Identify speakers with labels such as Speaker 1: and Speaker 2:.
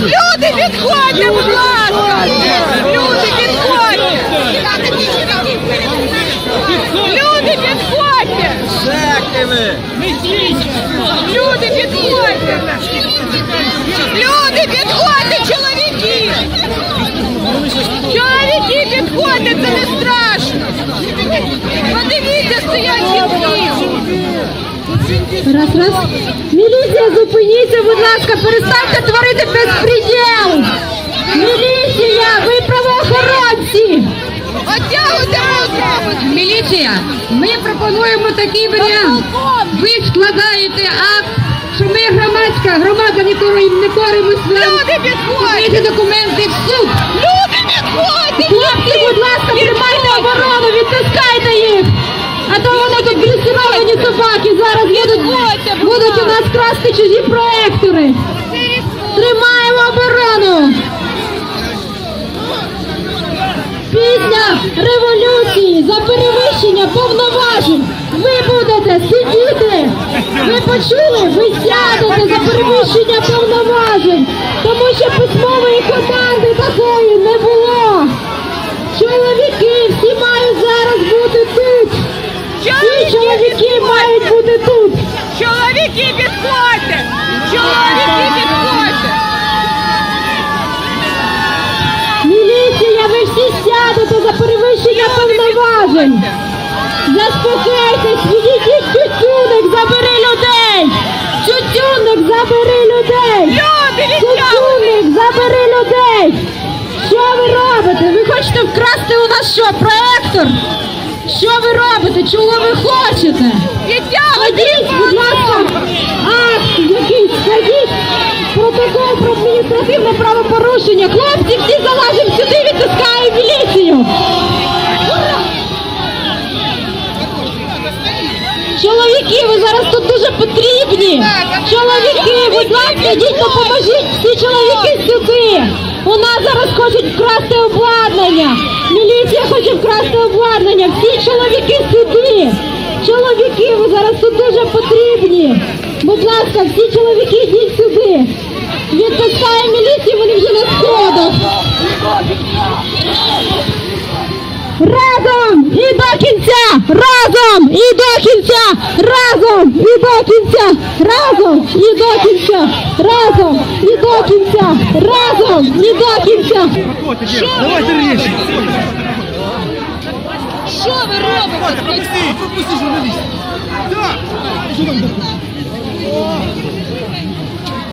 Speaker 1: Люди, підходьте, будь ласка! Люди, підходьте! Люди, підходьте! Люди, підходьте! Люди, підходьте, чоловіки! Чоловіки, підходьте, це не страшно! Подивіться, стоять жінки!
Speaker 2: Раз, раз. Міліція, зупиніться, будь ласка, перестаньте творити безпреділ! Міліція, ви правоохоронці!
Speaker 1: Оттягуйте руки!
Speaker 2: Міліція, ми пропонуємо такий варіант. Ви складаєте акт, що ми громадська, громада не корим, не коримось.
Speaker 1: Люди, підходьте!
Speaker 2: Дайте документи собаки зараз будуть, будуть у нас красти чужі проектори. Тримаємо оборону. Після революції за перевищення повноважень ви будете сидіти. Ви почули? Ви сядете за перевищення повноважень, тому що письмової команди такої не було. Чоловіки всі мають зараз бути тут. Всі чоловіки мають повноважень. Заспокойтесь, відійдіть тютюник, забери людей! Тютюник, забери людей! Тютюник, забери людей! Що ви робите? Ви хочете вкрасти у нас що, проектор? Що ви робите? Чого ви хочете? Складіть, будь ласка, акт якийсь, складіть протокол про адміністративне правопорушення. Хлопці, всі залазимо зараз тут дуже потрібні. Чоловіки, будь ласка, йдіть, допоможіть всі чоловіки сюди. У нас зараз хочуть вкрасти обладнання. Міліція хоче вкрасти обладнання. Всі чоловіки сюди. Чоловіки, ви зараз тут дуже потрібні. Будь ласка, всі чоловіки йдіть сюди. Відпускає міліцію, вони вже на сходах. Разом і до кінця! Разом і до кінця! Разом і до кінця! Разом і до кінця! Разом і до кінця! Разом і до кінця!
Speaker 3: Давайте речі.
Speaker 1: Що ви робите?
Speaker 3: Пропусти журналістів.